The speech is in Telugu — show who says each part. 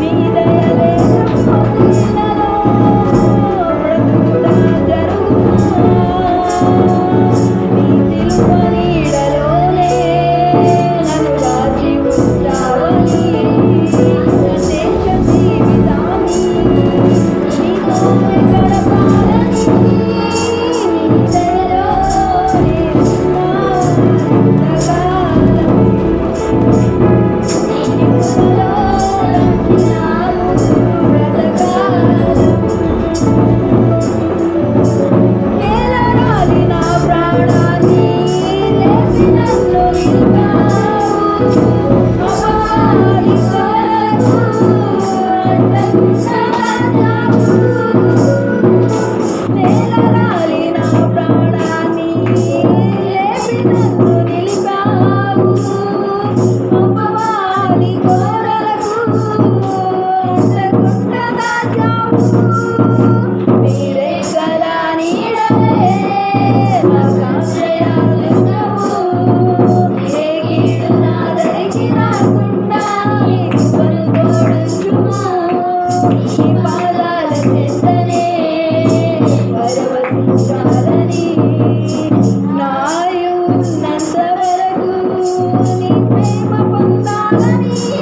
Speaker 1: Менее ప్రేమ పొందాలని